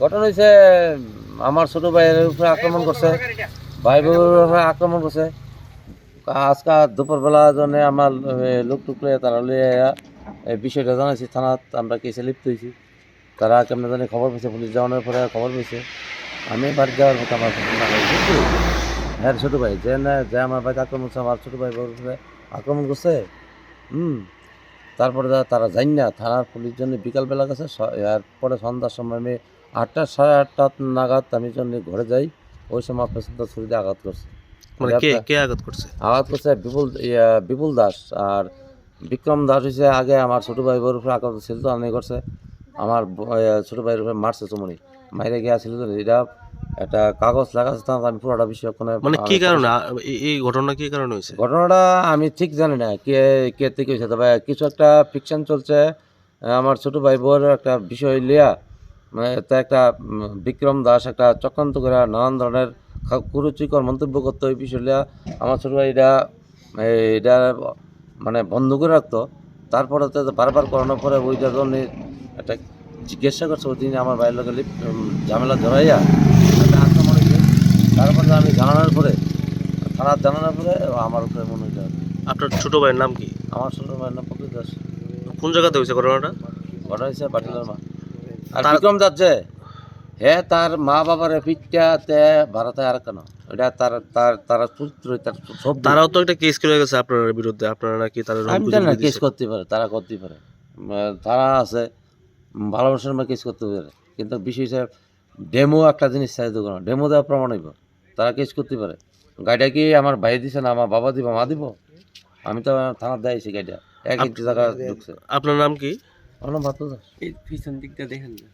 ঘটনা হয়েছে আমার ছোট ভাইয়ের উপরে আক্রমণ করছে ভাই বোনের উপরে আক্রমণ করছে আজকে দুপুরবেলা জন্য আমার লোক টুকলে তারা লিয়ে আয়া। এই বিষয়টা জানাইছি, থানাত আমরা কেসে লিপ্ত হয়েছি তারা কেমন জানি খবর পেয়েছে পুলিশ যাওয়ানোর পরে খবর পেয়েছে আমি বাড়ি যাওয়ার মতো আমার হয়। ছোট ভাই যে না যে আমার বাড়িতে আক্রমণ করছে আমার ছোট ভাই বোনের উপরে আক্রমণ করছে হুম তারপরে তারা যাই না থানার পুলিশ জন্য বিকালবেলা গেছে স- এরপরে সন্ধ্যার সময় আমি আটটা সাড়ে আটটা নাগাদ আমি জন্য ঘরে যাই ওই সময় পেছনটা ছুরিতে আঘাত করছে। মানে কে কে আঘাত করছে? আঘাত করছে বিপুল ইয়া, বিপুল দাস আর বিক্রম দাস হচ্ছে আগে আমার ছোট ভাই বোর উপরে আঘাত ছিল তো আনি করছে। আমার ছোট ভাইয়ের উপরে মারছে চুমনি। মাইরে গিয়া ছিল তো এটা একটা কাগজ লাগাচ্ছে তা আমি পুরোটা বিষয় মানে কি কারণে? এই- ঘটনা কি কারণে হয়েছে? ঘটনাটা আমি ঠিক জানি না কে কে থেকে হয়েছে। তবে কিছু একটা ফিকশন চলছে। আমার ছোট ভাই বোর একটা বিষয় লিয়া তা একটা বিক্রম দাস একটা চক্রান্ত করে নানান ধরনের কুরুচিকর মন্তব্য করতো ওই বিষয় আমার ছোট ভাই এটা এটা মানে বন্ধ করে রাখতো। তারপরে তো বারবার করানোর পরে ওইটার জন্য একটা জিজ্ঞাসা করছে ওই দিন আমার বাইরের লোকের ঝামেলা ধরাইয়া একটা আক্রমণ হয়েছে। তারপরে আমি জানানোর পরে থানার জানানোর পরে আমার উপরে মনে হয়েছে আপনার ছোট ভাইয়ের নাম কি? আমার ছোট ভাইয়ের নাম প্রকৃত দাস। কোন জায়গাতে হয়েছে ঘটনাটা? ঘটনা হয়েছে পাটিলার মা। আর তার- বিক্রম যাচ্ছে হে তার মা বাবার পিঠটা তে ভারতে আর কেন? এটা তার তার তার পুত্র তার সব তারাও তো একটা কেস করে গেছে আপনার বিরুদ্ধে। আপনারা নাকি তারা আমি জানি না কেস করতে পারে তারা করতে পারে। তারা আছে ভালোবাসার মধ্যে কেস করতে পারে। কিন্তু বিষয় ডেমো একটা জিনিস চাই ডেমো দেওয়া প্রমাণ হইব। তারা কেস করতে পারে। গাড়িটা কি আমার ভাই দিছে না আমার বাবা দিব মা দিব? আমি তো থানার দেয়ছি গাড়িটা। এক ইঞ্চি জায়গা ঢুকছে। আপনার নাম কি? আমার নাম ভাত দাস এই পিছন দিকটা দেখেন না